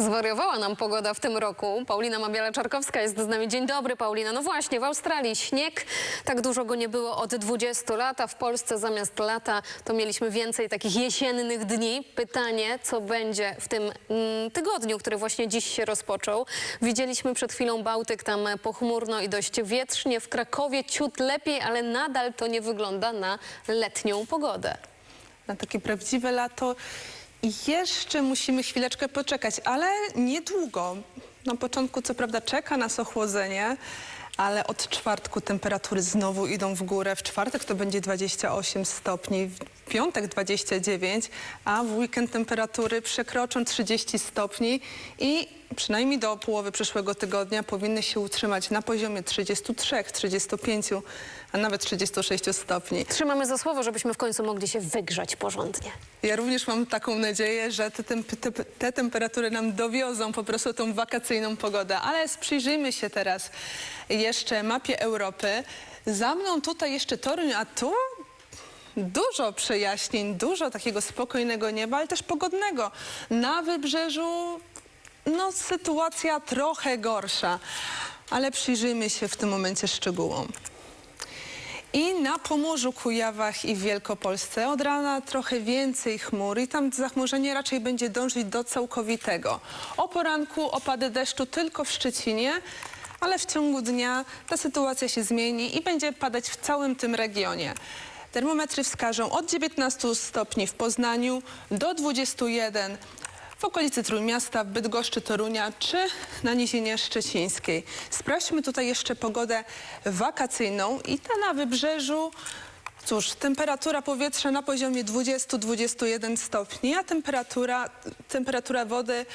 Zwariowała nam pogoda w tym roku. Paulina Mabiela-Czarkowska jest z nami. Dzień dobry, Paulina. No właśnie, w Australii śnieg. Tak dużo go nie było od 20 lat, a w Polsce zamiast lata to mieliśmy więcej takich jesiennych dni. Pytanie, co będzie w tym mm, tygodniu, który właśnie dziś się rozpoczął. Widzieliśmy przed chwilą Bałtyk, tam pochmurno i dość wietrznie. W Krakowie ciut lepiej, ale nadal to nie wygląda na letnią pogodę. na takie prawdziwe lato. Jeszcze musimy chwileczkę poczekać, ale niedługo. Na początku co prawda czeka nas ochłodzenie, ale od czwartku temperatury znowu idą w górę. W czwartek to będzie 28 stopni, w piątek 29, a w weekend temperatury przekroczą 30 stopni i przynajmniej do połowy przyszłego tygodnia powinny się utrzymać na poziomie 33, 35, a nawet 36 stopni. Trzymamy za słowo, żebyśmy w końcu mogli się wygrzać porządnie. Ja również mam taką nadzieję, że te, te, te temperatury nam dowiozą po prostu tą wakacyjną pogodę. Ale przyjrzyjmy się teraz jeszcze mapie Europy. Za mną tutaj jeszcze Toruń, a tu dużo przejaśnień, dużo takiego spokojnego nieba, ale też pogodnego. Na wybrzeżu no, sytuacja trochę gorsza, ale przyjrzyjmy się w tym momencie szczegółom. I na Pomorzu, Kujawach i Wielkopolsce od rana trochę więcej chmur i tam zachmurzenie raczej będzie dążyć do całkowitego. O poranku opady deszczu tylko w Szczecinie, ale w ciągu dnia ta sytuacja się zmieni i będzie padać w całym tym regionie. Termometry wskażą od 19 stopni w Poznaniu do 21 w okolicy Trójmiasta, w Bydgoszczy, Torunia czy na Nizinie Szczecińskiej. Sprawdźmy tutaj jeszcze pogodę wakacyjną i ta na wybrzeżu. Cóż, temperatura powietrza na poziomie 20-21 stopni, a temperatura, temperatura wody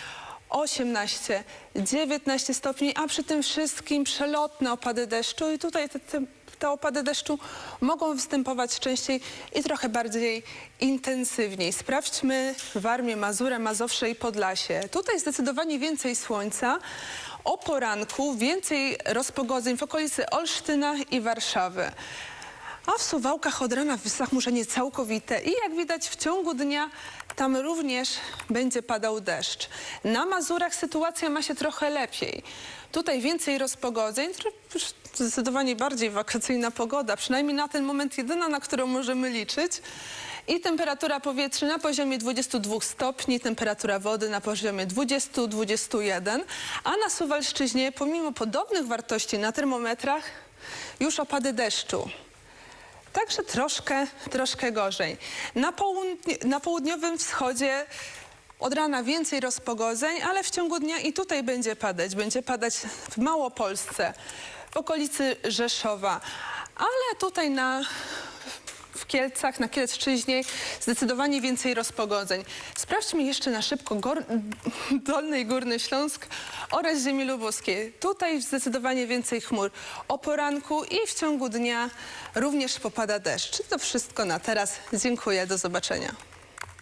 18-19 stopni, a przy tym wszystkim przelotne opady deszczu i tutaj te, te, te opady deszczu mogą występować częściej i trochę bardziej intensywniej. Sprawdźmy Warmię, Mazurę, Mazowsze i Podlasie. Tutaj zdecydowanie więcej słońca. O poranku więcej rozpogodzeń w okolicy Olsztyna i Warszawy. A w Suwałkach od rana zachmurzenie całkowite i jak widać w ciągu dnia tam również będzie padał deszcz. Na Mazurach sytuacja ma się trochę lepiej. Tutaj więcej rozpogodzeń, zdecydowanie bardziej wakacyjna pogoda, przynajmniej na ten moment jedyna, na którą możemy liczyć. I temperatura powietrza na poziomie 22 stopni, temperatura wody na poziomie 20-21, a na Suwalszczyźnie pomimo podobnych wartości na termometrach już opady deszczu. Także troszkę, troszkę gorzej. Na, południ na południowym wschodzie od rana więcej rozpogodzeń, ale w ciągu dnia i tutaj będzie padać. Będzie padać w Małopolsce, w okolicy Rzeszowa, ale tutaj na Kielcach, na Kielszczyźnie zdecydowanie więcej rozpogodzeń. Sprawdźmy jeszcze na szybko gór, Dolny i Górny Śląsk oraz ziemi lubuskie. Tutaj zdecydowanie więcej chmur. O poranku i w ciągu dnia również popada deszcz. To wszystko na teraz. Dziękuję, do zobaczenia.